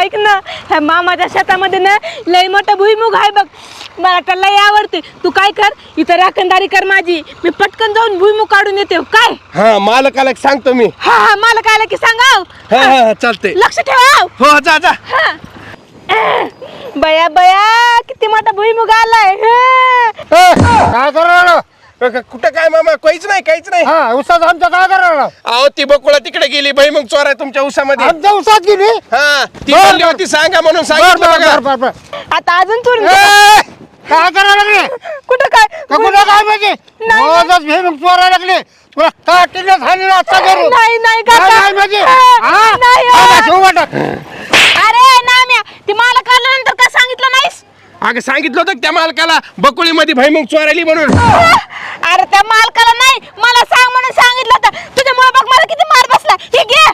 ऐक ना ह्या मामाच्या शेतामध्ये ना लय मोठा भुईमुग आहे बघ. मला तर लय आवडते. तू काय कर इथं राखणदारी कर माझी. मी पटकन जाऊन भुईमुग काढून येते काय? हा मालकाला एक सांगतो मी. हा हा मला काय आलं की सांगाव हा हा चालते लक्ष ठेवा हो जा जा. बया बया किती मोठा भुईमुग आलाय. हं. कुठं काय मामा? काहीच नाही काहीच नाही. हा उसाच आमचं काय करणार अहो ती बकुळा तिकडे गेली बाई मग चोर आहे तुमच्या उसामध्ये. आमच्या उसात गेली? हा ती बर, बर. होती सांगा म्हणून बर सांगितलं बर बघा. बर बर. बर आता अजून तू ए, काय करायला लागले? कुठं काय? का कुठं काय म्हणजे नाही. रोजच भेमूक चोरायला लागले. तुला काटीने करू नाही नाही काका. नाही म्हणजे हा? नाही, हा, हा. ठेवू वाटत. अरे नाम्या ती मला काढल्यानंतर का सांगितलं नाहीस? अगं सांगितलं होतं का त्या मालकाला? बकुळीमध्ये भैमुख चोरायली म्हणून. अरे त्या मालकाला नाही मला सांग म्हणून सांगितलं होतं. तुझ्यामुळे बघ मला किती मार बसला. हे घे.